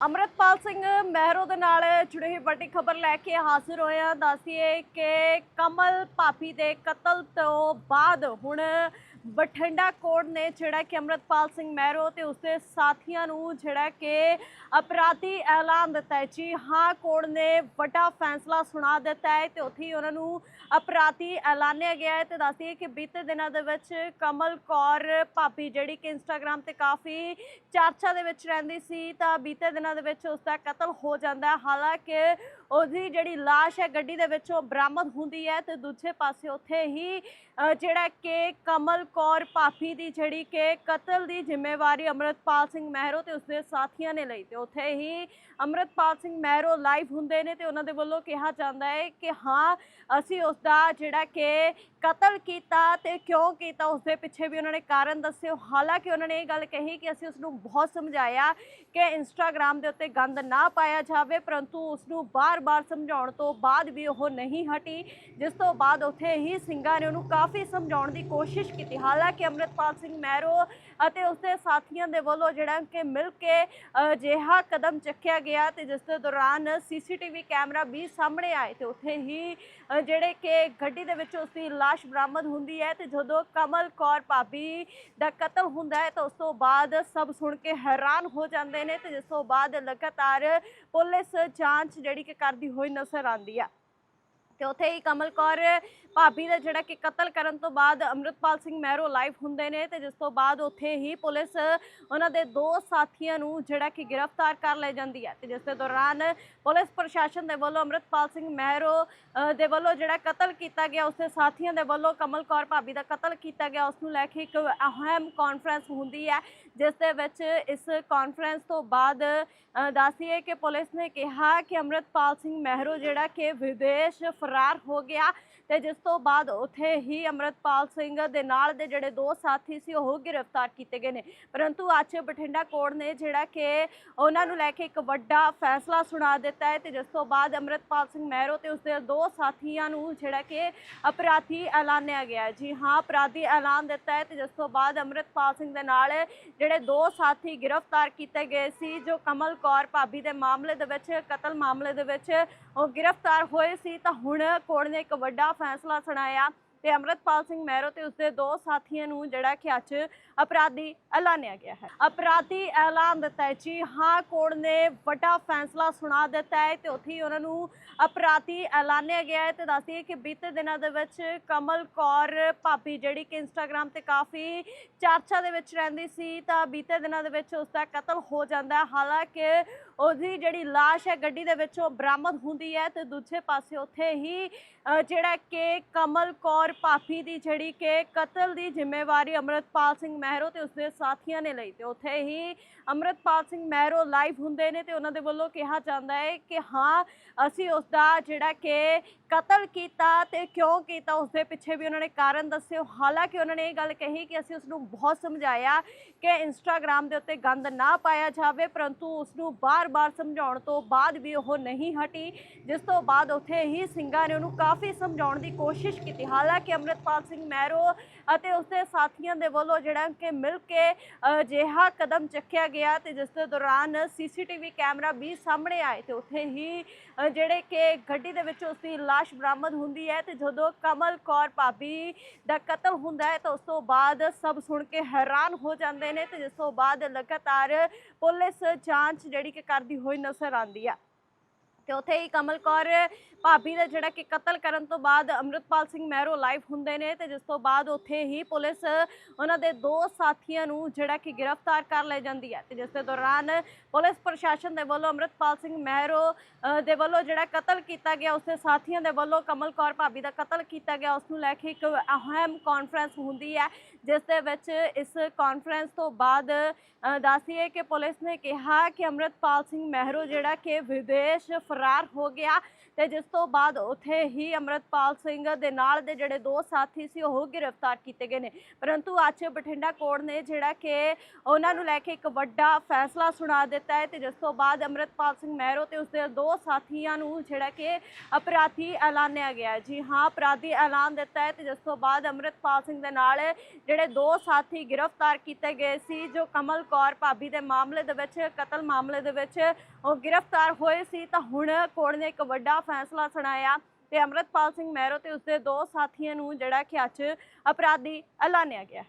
ਅਮਰਤਪਾਲ ਸਿੰਘ ਮਹਿਰੋ ਦੇ ਨਾਲ ਜੁੜੀ ਹੋਈ ਵੱਡੀ ਖਬਰ ਲੈ ਕੇ ਹਾਜ਼ਰ ਹੋਏ ਹਾਂ। ਦੱਸੀਏ ਕਿ ਕਮਲ ਭਾਪੀ ਦੇ ਕਤਲ ਤੋਂ ਬਾਅਦ ਹੁਣ ਬਠਿੰਡਾ ਕੋਰਟ ਨੇ ਜਿਹੜਾ ਕਿ ਅਮਰਤਪਾਲ ਸਿੰਘ ਮਹਿਰੋ ਤੇ ਉਸਦੇ ਸਾਥੀਆਂ ਨੂੰ ਜਿਹੜਾ ਕਿ ਅਪਰਾਧੀ ਐਲਾਨ ਦਿੱਤਾ ਹੈ। ਜੀ ਹਾਂ, ਕੋਰਟ ਨੇ ਵੱਡਾ ਫੈਸਲਾ ਸੁਣਾ ਦਿੱਤਾ ਹੈ ਤੇ ਉੱਥੇ ਹੀ ਉਹਨਾਂ ਨੂੰ ਅਪਰਾਧੀ ਐਲਾਨਿਆ ਗਿਆ ਹੈ। ਤੇ ਦੱਸਦੀਏ ਕਿ ਬੀਤੇ ਦਿਨਾਂ ਦੇ ਵਿੱਚ ਕਮਲ ਕੌਰ ਭਾਪੀ ਜਿਹੜੀ ਕਿ ਇੰਸਟਾਗ੍ਰam ਤੇ ਕਾਫੀ ਚਰਚਾ ਦੇ ਵਿੱਚ ਰਹਿੰਦੀ ਸੀ, ਤਾਂ ਬੀਤੇ ਦਿਨਾਂ ਦੇ ਵਿੱਚ ਉਸ ਦਾ ਕਤਲ ਹੋ ਜਾਂਦਾ ਹਾਲਾਂਕਿ ਉਹਦੀ ਜਿਹੜੀ ਲਾਸ਼ ਹੈ ਗੱਡੀ ਦੇ ਵਿੱਚੋਂ ਬਰਾਮਦ ਹੁੰਦੀ ਹੈ ਤੇ ਦੂਜੇ ਪਾਸੇ ਉੱਥੇ ਹੀ ਜਿਹੜਾ ਕਿ ਕਮਲ ਕੌਰ ਭਾਪੀ ਦੀ ਜਿਹੜੀ ਕਿ ਕਤਲ ਦੀ ਜ਼ਿੰਮੇਵਾਰੀ ਅਮਰਤਪਾਲ ਸਿੰਘ ਮਹਿਰੋ ਤੇ ਉਸਦੇ ਸਾਥੀਆਂ ਨੇ ਲਈ ਤੇ ਉੱਥੇ ਹੀ ਅਮਰਤਪਾਲ ਸਿੰਘ ਮਹਿਰੋ ਲਾਈਵ ਹੁੰਦੇ ਨੇ ਤੇ ਉਹਨਾਂ ਦੇ ਵੱਲੋਂ ਕਿਹਾ ਜਾਂਦਾ ਹੈ ਕਿ ਹਾਂ, ਅਸੀਂ ਉਸ ਦਾ ਜਿਹੜਾ ਕਿ ਕਤਲ ਕੀਤਾ ਤੇ ਕਿਉਂ ਕੀਤਾ ਉਸ ਦੇ ਪਿੱਛੇ ਵੀ ਉਹਨਾਂ ਨੇ ਕਾਰਨ ਦੱਸੇ। ਹਾਲਾਂਕਿ ਉਹਨਾਂ ਨੇ ਇਹ ਗੱਲ ਕਹੀ ਕਿ ਅਸੀਂ ਉਸ ਨੂੰ ਬਹੁਤ ਸਮਝਾਇਆ ਕਿ ਇੰਸਟਾਗ੍ਰam ਦੇ ਉੱਤੇ ਗੰਦ ਨਾ ਪਾਇਆ ਜਾਵੇ, ਪਰੰਤੂ ਉਸ ਨੂੰ ਬਾਰ-ਬਾਰ ਸਮਝਾਉਣ ਤੋਂ ਬਾਅਦ ਵੀ ਉਹ ਨਹੀਂ ਹਟੀ, ਜਿਸ ਤੋਂ ਬਾਅਦ ਉੱਥੇ ਹੀ ਸਿੰਘਾਂ ਨੇ ਉਹਨੂੰ ਕਾਫੀ ਸਮਝਾਉਣ ਦੀ ਕੋਸ਼ਿਸ਼ ਕੀਤੀ। ਹਾਲਾਂਕਿ ਅਮਰਤਪਾਲ ਸਿੰਘ ਮਹਿਰੋ ਅਤੇ ਉਸਦੇ ਸਾਥੀਆਂ ਦੇ ਵੱਲੋਂ ਜਿਹੜਾ ਕਿ ਮਿਲ ਕੇ ਅਜਿਹਾ ਕਦਮ ਚੱਕਿਆ ਗਿਆ ਤੇ ਜਿਸ ਦੇ ਦੌਰਾਨ ਸੀਸੀਟੀਵੀ ਕੈਮਰਾ ਵੀ ਸਾਹਮਣੇ ਆਏ ਤੇ ਉੱਥੇ ਹੀ ਜਿਹੜੇ ਕਿ ਗੱਡੀ ਦੇ ਵਿੱਚ ਉਸਦੀ ਲਾਸ਼ ਬਰਾਮਦ ਹੁੰਦੀ ਹੈ ਤੇ ਜਦੋਂ ਕਮਲ ਕੌਰ ਭਾਬੀ ਦਾ ਕਤਲ ਹੁੰਦਾ ਹੈ ਤਾਂ ਉਸ ਤੋਂ ਬਾਅਦ ਸਭ ਸੁਣ ਕੇ ਹੈਰਾਨ ਹੋ ਜਾਂਦੇ ਨੇ ਤੇ ਜਿਸ ਤੋਂ ਬਾਅਦ ਲਗਾਤਾਰ ਪੁਲਿਸ ਜਾਂਚ ਜਿਹੜੀ ਕਿ ਕਰਦੀ ਹੋਈ ਨਜ਼ਰ ਆਉਂਦੀ ਆ। ਤੇ ਉੱਥੇ ਹੀ ਕਮਲ ਕੌਰ ਭਾਬੀ ਦਾ ਜਿਹੜਾ ਕਿ ਕਤਲ ਕਰਨ ਤੋਂ ਬਾਅਦ ਅਮਰਤਪਾਲ ਸਿੰਘ ਮਹਿਰੋ ਲਾਈਵ ਹੁੰਦੇ ਨੇ ਤੇ ਜਿਸ ਤੋਂ ਬਾਅਦ ਉੱਥੇ ਹੀ ਪੁਲਿਸ ਉਹਨਾਂ ਦੇ ਦੋ ਸਾਥੀਆਂ ਨੂੰ ਜਿਹੜਾ ਕਿ ਗ੍ਰਿਫਤਾਰ ਕਰ ਲੈ ਜਾਂਦੀ ਹੈ ਤੇ ਜਿਸ ਦੇ ਦੌਰਾਨ ਪੁਲਿਸ ਪ੍ਰਸ਼ਾਸਨ ਦੇ ਵੱਲੋਂ ਅਮਰਤਪਾਲ ਸਿੰਘ ਮਹਿਰੋ ਦੇ ਵੱਲੋਂ ਜਿਹੜਾ ਕਤਲ ਕੀਤਾ ਗਿਆ ਉਸਦੇ ਸਾਥੀਆਂ ਦੇ ਵੱਲੋਂ ਕਮਲ ਕੌਰ ਭਾਬੀ ਦਾ ਕਤਲ ਕੀਤਾ ਗਿਆ ਉਸ ਨੂੰ ਲੈ ਕੇ ਇੱਕ ਅਹਿਮ ਕਾਨਫਰੰਸ ਹੁੰਦੀ ਹੈ ਜਿਸ ਦੇ ਵਿੱਚ ਇਸ ਕਾਨਫਰੰਸ ਤੋਂ ਬਾਅਦ ਅ, ਦੱਸੀਏ ਕਿ ਪੁਲਿਸ ਨੇ ਕਿਹਾ ਕਿ ਅਮਰਤਪਾਲ ਸਿੰਘ ਮਹਿਰੋ ਜਿਹੜਾ ਕਿ ਵਿਦੇਸ਼ ਫਰਾਰ ਹੋ ਗਿਆ ਤੇ ਜਿਸ ਤੋਂ ਬਾਅਦ ਉੱਥੇ ਹੀ ਅਮਰਤਪਾਲ ਸਿੰਘ ਦੇ ਨਾਲ ਦੇ ਜਿਹੜੇ ਦੋ ਸਾਥੀ ਸੀ, ਉਹ ਗ੍ਰਿਫਤਾਰ ਕੀਤੇ ਗਏ ਨੇ। ਪਰੰਤੂ ਅੱਜ ਬਠਿੰਡਾ ਕੋਰਟ ਨੇ ਜਿਹੜਾ ਕਿ ਉਹਨਾਂ ਨੂੰ ਲੈ ਕੇ ਇੱਕ ਵੱਡਾ ਫੈਸਲਾ ਸੁਣਾ ਦਿੱਤਾ ਹੈ ਤੇ ਜਿਸ ਤੋਂ ਬਾਅਦ ਅਮਰਤਪਾਲ ਸਿੰਘ ਮਹਿਰੋ ਤੇ ਉਸਦੇ ਦੋ ਸਾਥੀਆਂ ਨੂੰ ਜਿਹੜਾ ਕਿ ਅਪਰਾਧੀ ਐਲਾਨਿਆ ਗਿਆ ਹੈ। ਜੀ ਹਾਂ, ਅਪਰਾਧੀ ਐਲਾਨ ਦਿੱਤਾ ਹੈ ਤੇ ਜਿਸ ਤੋਂ ਬਾਅਦ ਅਮਰਤਪਾਲ ਸਿੰਘ ਦੇ ਨਾਲ ਜਿਹੜੇ ਦੋ ਸਾਥੀ ਗ੍ਰਿਫਤਾਰ ਕੀਤੇ ਗਏ ਸੀ, ਜੋ ਕਮਲ ਕੌਰ ਭਾਬੀ ਦੇ ਮਾਮਲੇ ਦੇ ਵਿੱਚ, ਕਤਲ ਮਾਮਲੇ ਦੇ ਵਿੱਚ ਉਹ ਗ੍ਰਿਫਤਾਰ ਹੋਏ ਸੀ ਤਾਂ ਹੁਣ ਕੋਰਟ ਨੇ ਇੱਕ ਵੱਡਾ ਫੈਸਲਾ ਸੁਣਾਇਆ ਤੇ ਅਮਰਤਪਾਲ ਸਿੰਘ ਮਹਿਰੋ ਤੇ ਉਸਦੇ ਦੋ ਸਾਥੀਆਂ ਨੂੰ ਜਿਹੜਾ ਕਿ ਅੱਜ ਅਪਰਾਧੀ ਐਲਾਨਿਆ ਗਿਆ ਹੈ। ਅਪਰਾਧੀ ਐਲਾਨ ਦਿੱਤਾ ਹੈ। ਜੀ ਹਾਂ, ਕੋਰਟ ਨੇ ਵੱਡਾ ਫੈਸਲਾ ਸੁਣਾ ਦਿੱਤਾ ਹੈ ਤੇ ਉੱਥੇ ਹੀ ਉਹਨਾਂ ਨੂੰ ਅਪਰਾਧੀ ਐਲਾਨਿਆ ਗਿਆ ਹੈ ਤੇ ਦੱਸਦੀਏ ਕਿ ਬੀਤੇ ਦਿਨਾਂ ਦੇ ਵਿੱਚ ਕਮਲ ਕੌਰ ਭਾਬੀ, ਜਿਹੜੀ ਕਿ ਇੰਸਟਾਗ੍ਰam ਤੇ ਕਾਫੀ ਚਰਚਾ ਦੇ ਵਿੱਚ ਰਹਿੰਦੀ ਸੀ, ਤਾਂ ਬੀਤੇ ਦਿਨਾਂ ਦੇ ਵਿੱਚ ਉਸ ਦਾ ਕਤਲ ਹੋ ਜਾਂਦਾ ਹੈ। ਹਾਲਾਂਕਿ ਉਹਦੀ ਜਿਹੜੀ ਲਾਸ਼ ਹੈ, ਗੱਡੀ ਦੇ ਵਿੱਚੋਂ ਬਰਾਮਦ ਹੁੰਦੀ ਹੈ ਤੇ ਦੂਜੇ ਪਾਸੇ ਉੱਥੇ ਹੀ ਜਿਹੜਾ ਕਿ ਕਮਲ ਕੌਰ ਭਾਪੀ ਦੀ ਜਿਹੜੀ ਕਿ ਕਤਲ ਦੀ ਜ਼ਿੰਮੇਵਾਰੀ ਅਮਰਤਪਾਲ ਸਿੰਘ ਮਹਿਰੋ ਤੇ ਉਸਦੇ ਸਾਥੀਆਂ ਨੇ ਲਈ ਤੇ ਉੱਥੇ ਹੀ ਅਮਰਤਪਾਲ ਸਿੰਘ ਮਹਿਰੋ ਲਾਈਵ ਹੁੰਦੇ ਨੇ ਤੇ ਉਹਨਾਂ ਦੇ ਵੱਲੋਂ ਕਿਹਾ ਜਾਂਦਾ ਹੈ ਕਿ ਹਾਂ, ਅਸੀਂ ਉਸ ਦਾ ਜਿਹੜਾ ਕਿ ਕਤਲ ਕੀਤਾ ਤੇ ਕਿਉਂ ਕੀਤਾ ਉਸ ਦੇ ਪਿੱਛੇ ਵੀ ਉਹਨਾਂ ਨੇ ਕਾਰਨ ਦੱਸਿਓ। ਹਾਲਾਂਕਿ ਉਹਨਾਂ ਨੇ ਇਹ ਗੱਲ ਕਹੀ ਕਿ ਅਸੀਂ ਉਸ ਨੂੰ ਬਹੁਤ ਸਮਝਾਇਆ ਕਿ ਇੰਸਟਾਗ੍ਰam ਦੇ ਉੱਤੇ ਗੰਦ ਨਾ ਪਾਇਆ ਜਾਵੇ, ਪਰੰਤੂ ਉਸ ਨੂੰ ਬਾਰ-ਬਾਰ ਸਮਝਾਉਣ ਤੋਂ ਬਾਅਦ ਵੀ ਉਹ ਨਹੀਂ ਹਟੀ, ਜਿਸ ਤੋਂ ਬਾਅਦ ਉੱਥੇ ਹੀ ਸਿੰਘਾਂ ਨੇ ਉਹਨੂੰ ਕਾਫੀ ਸਮਝਾਉਣ ਦੀ ਕੋਸ਼ਿਸ਼ ਕੀਤੀ। ਹਾਲਾਂਕਿ ਅਮਰਤਪਾਲ ਸਿੰਘ ਮਹਿਰੋ ਅਤੇ ਉਸਦੇ ਸਾਥੀਆਂ ਦੇ ਵੱਲੋਂ ਜਿਹੜਾ ਕਿ ਮਿਲ ਕੇ ਅਜਿਹਾ ਕਦਮ ਚੱਕਿਆ ਗਿਆ ਤੇ ਜਿਸ ਦੇ ਦੌਰਾਨ ਸੀਸੀਟੀਵੀ ਕੈਮਰਾ ਵੀ ਸਾਹਮਣੇ ਆਏ ਤੇ ਉੱਥੇ ਹੀ ਜਿਹੜੇ ਕਿ ਗੱਡੀ ਦੇ ਵਿੱਚ ਉਸ ਦੀ ਲਾਸ਼ ਬਰਾਮਦ ਹੁੰਦੀ ਹੈ ਤੇ ਜਦੋਂ ਕਮਲ ਕੌਰ ਭਾਬੀ ਦਾ ਕਤਲ ਹੁੰਦਾ ਹੈ ਤਾਂ ਉਸ ਤੋਂ ਬਾਅਦ ਸਭ ਸੁਣ ਕੇ ਹੈਰਾਨ ਹੋ ਜਾਂਦੇ ਨੇ ਤੇ ਜਿਸ ਤੋਂ ਬਾਅਦ ਲਗਾਤਾਰ ਪੁਲਿਸ ਜਾਂਚ ਜਿਹੜੀ ਕਿ ਕਰਦੀ ਹੋਈ ਨਜ਼ਰ ਆਉਂਦੀ ਆ। ਤੇ ਉੱਥੇ ਹੀ ਕਮਲ ਕੌਰ ਭਾਬੀ ਦਾ ਜਿਹੜਾ ਕਿ ਕਤਲ ਕਰਨ ਤੋਂ ਬਾਅਦ ਅਮਰਤਪਾਲ ਸਿੰਘ ਮਹਿਰੋ ਲਾਈਵ ਹੁੰਦੇ ਨੇ ਤੇ ਜਿਸ ਤੋਂ ਬਾਅਦ ਉੱਥੇ ਹੀ ਪੁਲਿਸ ਉਹਨਾਂ ਦੇ ਦੋ ਸਾਥੀਆਂ ਨੂੰ ਜਿਹੜਾ ਕਿ ਗ੍ਰਿਫਤਾਰ ਕਰ ਲੈ ਜਾਂਦੀ ਹੈ ਤੇ ਜਿਸ ਦੇ ਦੌਰਾਨ ਪੁਲਿਸ ਪ੍ਰਸ਼ਾਸਨ ਦੇ ਵੱਲੋਂ ਅਮਰਤਪਾਲ ਸਿੰਘ ਮਹਿਰੋ ਦੇ ਵੱਲੋਂ ਜਿਹੜਾ ਕਤਲ ਕੀਤਾ ਗਿਆ ਉਸਦੇ ਸਾਥੀਆਂ ਦੇ ਵੱਲੋਂ ਕਮਲ ਕੌਰ ਭਾਬੀ ਦਾ ਕਤਲ ਕੀਤਾ ਗਿਆ ਉਸ ਨੂੰ ਲੈ ਕੇ ਇੱਕ ਅਹਿਮ ਕਾਨਫਰੰਸ ਹੁੰਦੀ ਹੈ ਜਿਸ ਦੇ ਵਿੱਚ ਇਸ ਕਾਨਫਰੰਸ ਤੋਂ ਬਾਅਦ ਅ, ਦੱਸੀਏ ਕਿ ਪੁਲਿਸ ਨੇ ਕਿਹਾ ਕਿ ਅਮਰਤਪਾਲ ਸਿੰਘ ਮਹਿਰੋ ਜਿਹੜਾ ਕਿ ਵਿਦੇਸ਼ ਫਰਾਰ ਹੋ ਗਿਆ ਤੇ ਜਿਸ ਤੋਂ ਬਾਅਦ ਉੱਥੇ ਹੀ ਅਮਰਤਪਾਲ ਸਿੰਘ ਦੇ ਨਾਲ ਦੇ ਜਿਹੜੇ ਦੋ ਸਾਥੀ ਸੀ, ਉਹ ਗ੍ਰਿਫਤਾਰ ਕੀਤੇ ਗਏ ਨੇ। ਪਰੰਤੂ ਅੱਜ ਬਠਿੰਡਾ ਕੋਰਟ ਨੇ ਜਿਹੜਾ ਕਿ ਉਹਨਾਂ ਨੂੰ ਲੈ ਕੇ ਇੱਕ ਵੱਡਾ ਫੈਸਲਾ ਸੁਣਾ ਦਿੱਤਾ ਹੈ ਤੇ ਜਿਸ ਤੋਂ ਬਾਅਦ ਅਮਰਤਪਾਲ ਸਿੰਘ ਮਹਿਰੋ ਤੇ ਉਸਦੇ ਦੋ ਸਾਥੀਆਂ ਨੂੰ ਜਿਹੜਾ ਕਿ ਅਪਰਾਧੀ ਐਲਾਨਿਆ ਗਿਆ ਜੀ ਹਾਂ, ਅਪਰਾਧੀ ਐਲਾਨ ਦਿੱਤਾ ਹੈ ਤੇ ਜਿਸ ਤੋਂ ਬਾਅਦ ਅਮਰਤਪਾਲ ਸਿੰਘ ਦੇ ਨਾਲ ਜਿਹੜੇ ਦੋ ਸਾਥੀ ਗ੍ਰਿਫਤਾਰ ਕੀਤੇ ਗਏ ਸੀ, ਜੋ ਕਮਲ ਕੌਰ ਭਾਬੀ ਦੇ ਮਾਮਲੇ ਦੇ ਵਿੱਚ, ਕਤਲ ਮਾਮਲੇ ਦੇ ਵਿੱਚ ਉਹ ਗ੍ਰਿਫਤਾਰ ਹੋਏ ਸੀ, ਤਾਂ ਹੁਣ ਹੁਣ ਕੋਰਟ ਨੇ ਇੱਕ ਵੱਡਾ ਫੈਸਲਾ ਸੁਣਾਇਆ ਤੇ ਅਮਰਤਪਾਲ ਸਿੰਘ ਮਹਿਰੋ ਤੇ ਉਸਦੇ ਦੋ ਸਾਥੀਆਂ ਨੂੰ ਜਿਹੜਾ ਕਿ ਅੱਜ ਅਪਰਾਧੀ ਐਲਾਨਿਆ ਗਿਆ ਹੈ।